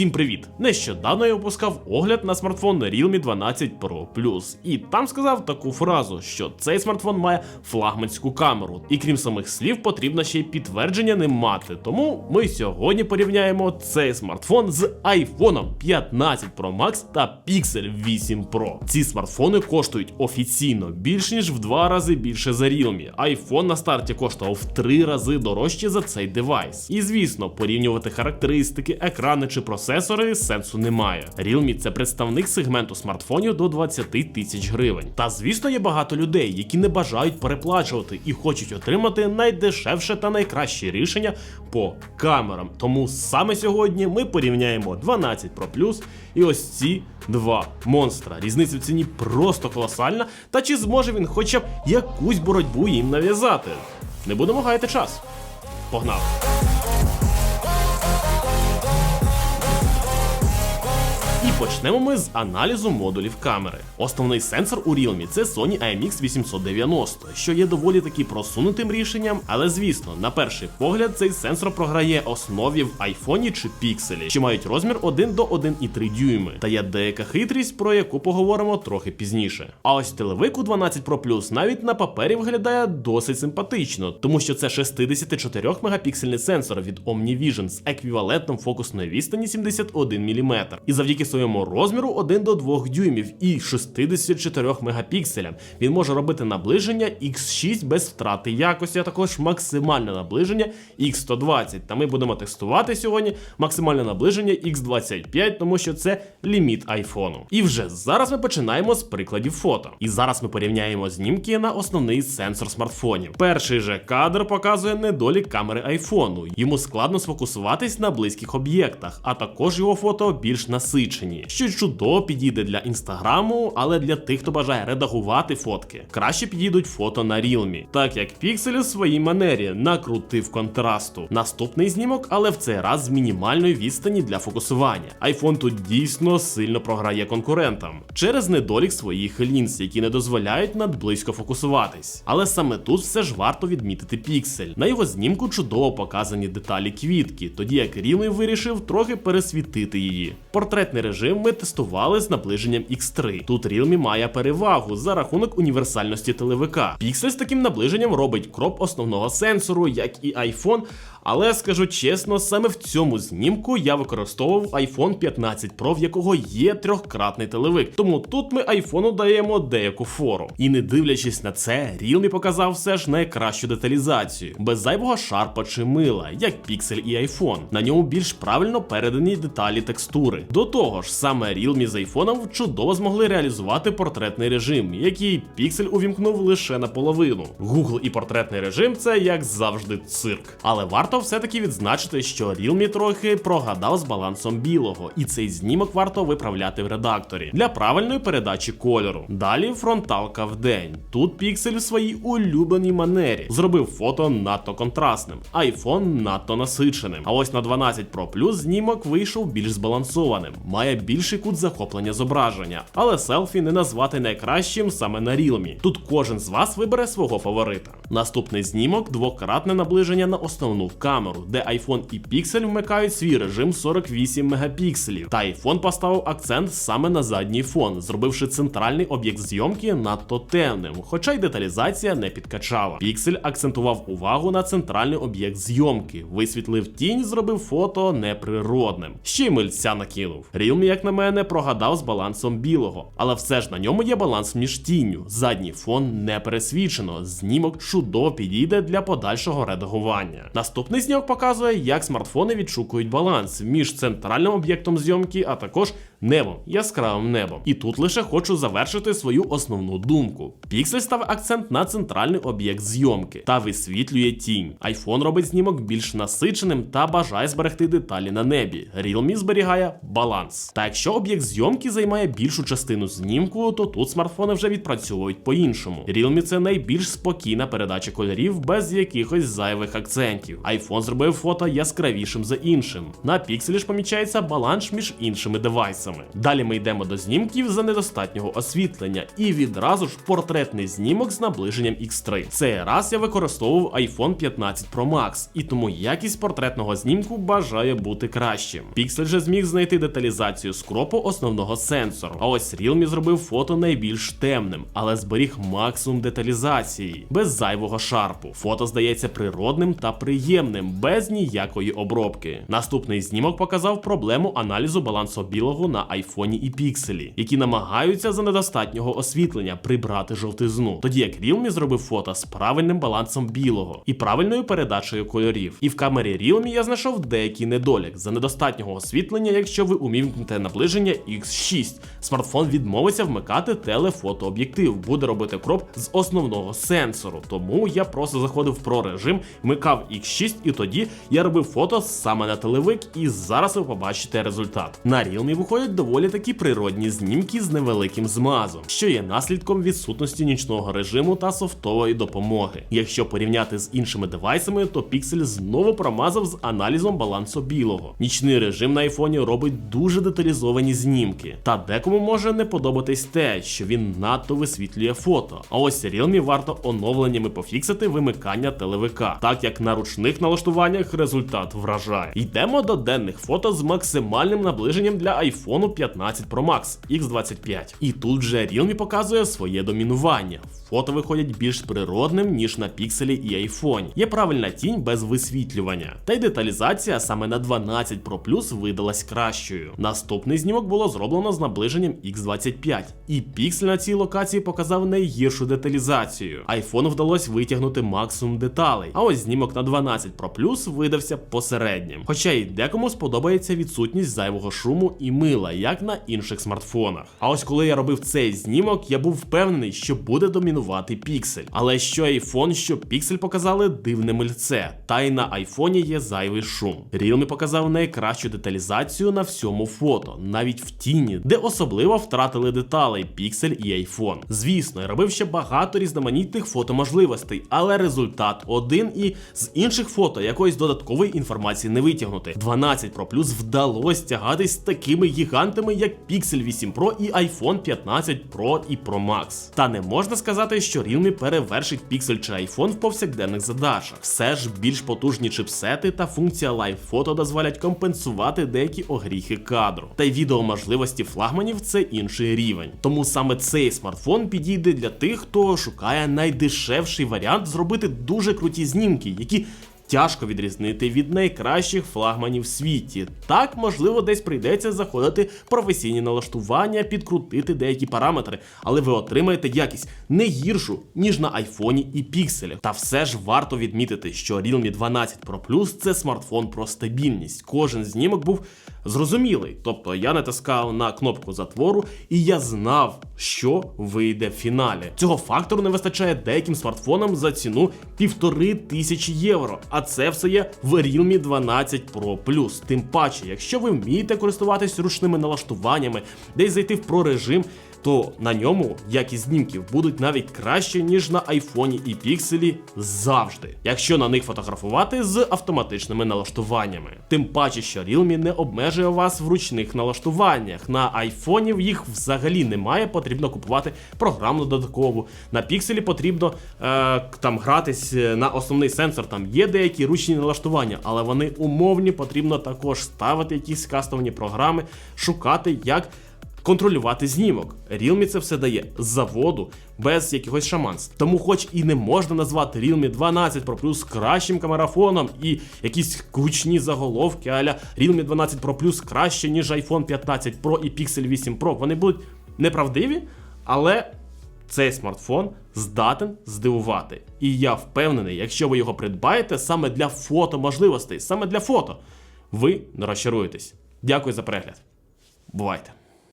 Всім привіт! Нещодавно я випускав огляд на смартфон Realme 12 Pro Plus, і там сказав таку фразу, що цей смартфон має флагманську камеру, і крім самих слів, потрібно ще й підтвердження ним мати. Тому ми сьогодні порівняємо цей смартфон з iPhone 15 Pro Max та Pixel 8 Pro. Ці смартфони коштують офіційно більш ніж в два рази більше за Realme. iPhone на старті коштував в три рази дорожче за цей девайс. І звісно, порівнювати характеристики, екрани чи процесори сенсу немає. Realme це представник сегменту смартфонів до 20 тисяч гривень. Та звісно, є багато людей, які не бажають переплачувати і хочуть отримати найдешевше та найкраще рішення по камерам. Тому саме сьогодні ми порівняємо 12 Pro Plus і ось ці два монстра. Різниця в ціні просто колосальна. Та чи зможе він хоча б якусь боротьбу їм нав'язати? Не будемо гаяти час. Погнали! Почнемо ми з аналізу модулів камери. Основний сенсор у Realme це Sony IMX 890, що є доволі таки просунутим рішенням, але звісно, на перший погляд цей сенсор програє основі в iPhone чи Pixel, що мають розмір 1 до 1,3 дюйми. Та є деяка хитрість, про яку поговоримо трохи пізніше. А ось телевик у 12 Pro Plus навіть на папері виглядає досить симпатично, тому що це 64 мегапіксельний сенсор від OmniVision з еквівалентом фокусної відстані 71 мм. І завдяки своєму розміру 1 до 2 дюймів і 64 мегапікселям він може робити наближення X6 без втрати якості, а також максимальне наближення X120. Та ми будемо тестувати сьогодні максимальне наближення X25, тому що це ліміт айфону. І вже зараз ми починаємо з прикладів фото. І зараз ми порівняємо знімки на основний сенсор смартфонів. Перший же кадр показує недолік камери айфону. Йому складно сфокусуватись на близьких об'єктах, а також його фото більш насичені, що чудово підійде для інстаграму, але для тих, хто бажає редагувати фотки, краще підійдуть фото на Realme, так як Pixel у своїй манері накрутив контрасту. Наступний знімок, але в цей раз з мінімальної відстані для фокусування. iPhone тут дійсно сильно програє конкурентам через недолік своїх лінз, які не дозволяють надблизько фокусуватись. Але саме тут все ж варто відмітити Pixel. На його знімку чудово показані деталі квітки, тоді як Realme вирішив трохи пересвітити її. Портретний режим ми тестували з наближенням X3. Тут Realme має перевагу за рахунок універсальності телевика. Піксель з таким наближенням робить кроп основного сенсору, як і iPhone. Але скажу чесно, саме в цьому знімку я використовував iPhone 15 Pro, в якого є трьохкратний телевик. Тому тут ми iPhone даємо деяку фору. І не дивлячись на це, Realme показав все ж найкращу деталізацію, без зайвого шарпа чи мила, як Pixel і iPhone. На ньому більш правильно передані деталі текстури. До того ж, саме Realme з iPhone чудово змогли реалізувати портретний режим, який Pixel увімкнув лише наполовину. Google і портретний режим це як завжди цирк. Але варто все-таки відзначити, що Realme трохи прогадав з балансом білого, і цей знімок варто виправляти в редакторі для правильної передачі кольору. Далі фронталка в день. Тут Pixel в своїй улюбленій манері зробив фото надто контрастним, iPhone надто насиченим. А ось на 12 Pro Plus знімок вийшов більш збалансованим, має більший кут захоплення зображення, але селфі не назвати найкращим саме на Realme. Тут кожен з вас вибере свого фаворита. Наступний знімок двократне наближення на основну камеру, де iPhone і Pixel вмикають свій режим 48 мегапікселів. Та iPhone поставив акцент саме на задній фон, зробивши центральний об'єкт зйомки надто темним, хоча й деталізація не підкачала. Pixel акцентував увагу на центральний об'єкт зйомки, висвітлив тінь, зробив фото неприродним. Ще й мильця накинув. Realme, як на мене, прогадав з балансом білого, але все ж на ньому є баланс між тінню. Задній фон не пересвічено. Знімок чудово підійде для подальшого редагування. Наступний знімок показує, як смартфони відшукують баланс між центральним об'єктом зйомки, а також небом, яскравим небом. І тут лише хочу завершити свою основну думку. Pixel ставить акцент на центральний об'єкт зйомки та висвітлює тінь. iPhone робить знімок більш насиченим та бажає зберегти деталі на небі. Realme зберігає баланс. Та якщо об'єкт зйомки займає більшу частину знімку, то тут смартфони вже відпрацьовують по-іншому. Realme це найбільш спокійна передача кольорів без якихось зайвих акцентів. iPhone зробив фото яскравішим за іншим. На Pixel ж помічається баланс між іншими девайсами. Девайсами. Далі ми йдемо до знімків за недостатнього освітлення, і відразу ж портретний знімок з наближенням X3. Цей раз я використовував iPhone 15 Pro Max, і тому якість портретного знімку бажає бути кращим. Pixel же зміг знайти деталізацію з кропу основного сенсору. А ось Realme зробив фото найбільш темним, але зберіг максимум деталізації, без зайвого шарпу. Фото здається природним та приємним, без ніякої обробки. Наступний знімок показав проблему аналізу балансу білого на айфоні і пікселі, які намагаються за недостатнього освітлення прибрати жовтизну. Тоді як Realme зробив фото з правильним балансом білого і правильною передачею кольорів. І в камері Realme я знайшов деякий недолік за недостатнього освітлення, якщо ви умімкнете наближення X6. Смартфон відмовиться вмикати телефотооб'єктив, буде робити кроп з основного сенсору. Тому я просто заходив про режим, вмикав X6, і тоді я робив фото саме на телевик, і зараз ви побачите результат. На Realme виходять доволі такі природні знімки з невеликим змазом, що є наслідком відсутності нічного режиму та софтової допомоги. Якщо порівняти з іншими девайсами, то Pixel знову промазав з аналізом балансу білого. Нічний режим на айфоні робить дуже деталізовані знімки, та декому може не подобатись те, що він надто висвітлює фото. А ось Realme варто оновленнями пофіксити вимикання телевика, так як на ручних налаштуваннях результат вражає. Йдемо до денних фото з максимальним наближенням для iPhone 15 Pro Max X25. І тут же Realme показує своє домінування. Фото виходять більш природним, ніж на пікселі і айфоні. Є правильна тінь без висвітлювання. Та й деталізація саме на 12 Pro Plus видалась кращою. Наступний знімок було зроблено з наближенням X25, і піксель на цій локації показав найгіршу деталізацію. Айфону вдалося витягнути максимум деталей. А ось знімок на 12 Pro Plus видався посереднім. Хоча й декому сподобається відсутність зайвого шуму і мила, як на інших смартфонах. А ось коли я робив цей знімок, я був впевнений, що буде домінувати піксель. Але що iPhone, що піксель показали дивне мильце, та й на айфоні є зайвий шум. Realme показав найкращу деталізацію на всьому фото, навіть в тіні, де особливо втратили деталей піксель і iPhone. Звісно, я робив ще багато різноманітних фотоможливостей, але результат один і з інших фото якоїсь додаткової інформації не витягнути. 12 Pro Plus вдалося тягатись з такими гігантами, як Pixel 8 Pro і iPhone 15 Pro і Pro Max. Та не можна сказати, що Realme перевершить Pixel чи iPhone в повсякденних задачах. Все ж більш потужні чипсети та функція Live Photo дозволять компенсувати деякі огріхи кадру. Та й відеоможливості флагманів це інший рівень. Тому саме цей смартфон підійде для тих, хто шукає найдешевший варіант зробити дуже круті знімки, які тяжко відрізнити від найкращих флагманів в світі. Так, можливо, десь прийдеться заходити професійні налаштування, підкрутити деякі параметри, але ви отримаєте якість не гіршу, ніж на айфоні і пікселі. Та все ж варто відмітити, що Realme 12 Pro Plus це смартфон про стабільність. Кожен знімок був зрозумілий. Тобто я натискав на кнопку затвору, і я знав, що вийде в фіналі. Цього фактору не вистачає деяким смартфонам за ціну півтори тисячі євро. А це все є в Realme 12 Pro Plus. Тим паче, якщо ви вмієте користуватись ручними налаштуваннями, десь зайти в про режим. То на ньому якість знімків будуть навіть краще, ніж на айфоні і пікселі завжди, якщо на них фотографувати з автоматичними налаштуваннями. Тим паче, що Realme не обмежує вас в ручних налаштуваннях. На айфоні їх взагалі немає, потрібно купувати програмну додаткову. На пікселі потрібно е, там гратись на основний сенсор. Там є деякі ручні налаштування, але вони умовні, потрібно також ставити якісь кастомні програми, шукати як. Контролювати знімок. Realme це все дає з заводу без якихось шаманств. Тому, хоч і не можна назвати Realme 12 Pro Plus кращим камерафоном і якісь гучні заголовки, аля Realme 12 Pro Plus краще, ніж iPhone 15 Pro і Pixel 8 Pro. Вони будуть неправдиві, але цей смартфон здатен здивувати. І я впевнений, якщо ви його придбаєте саме для фото можливостей, саме для фото, ви не розчаруєтесь. Дякую за перегляд. Бувайте!